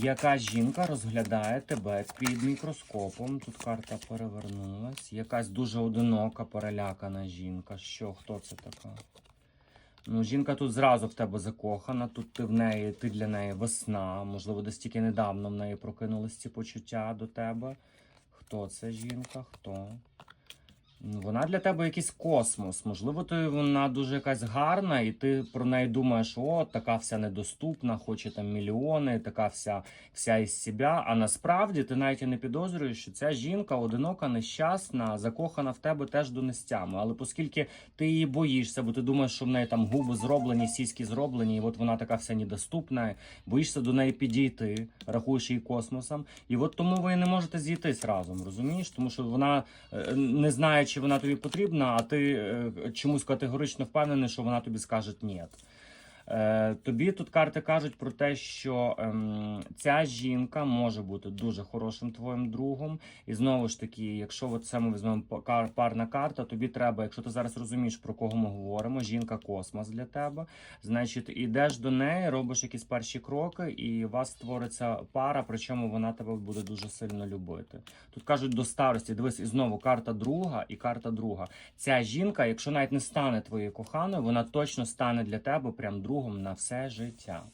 Яка жінка розглядає тебе під мікроскопом? Тут карта перевернулась. Якась дуже одинока, перелякана жінка. Що, хто це така? Ну, жінка тут зразу в тебе закохана. Тут ти в неї, ти для неї весна. Можливо, десь тільки недавно в неї прокинулись ці почуття до тебе. Хто це жінка? Хто? Вона для тебе якийсь космос. Можливо, ти вона дуже якась гарна, і ти про неї думаєш, о, така вся недоступна, хоче там мільйони, така вся, вся із себе. А насправді ти навіть і не підозрюєш, що ця жінка одинока, нещасна, закохана в тебе теж до нестями. Але оскільки ти її боїшся, бо ти думаєш, що в неї там губи зроблені, сіськи зроблені, і от вона така вся недоступна, боїшся до неї підійти, рахуєш її космосом. І от тому ви не можете зійтись разом, розумієш? Тому що вона е, не знає, чи вона тобі потрібна, а ти е, чомусь категорично впевнений, що вона тобі скаже ні. Е, тобі тут карти кажуть про те, що ем, ця жінка може бути дуже хорошим твоїм другом. І знову ж таки, якщо от ми візьмемо парна карта, тобі треба, якщо ти зараз розумієш, про кого ми говоримо, жінка космос для тебе, значить, ідеш до неї, робиш якісь перші кроки, і у вас створиться пара, причому вона тебе буде дуже сильно любити. Тут кажуть до старості, дивись, і знову карта друга і карта друга. Ця жінка, якщо навіть не стане твоєю коханою, вона точно стане для тебе прям другом на все життя.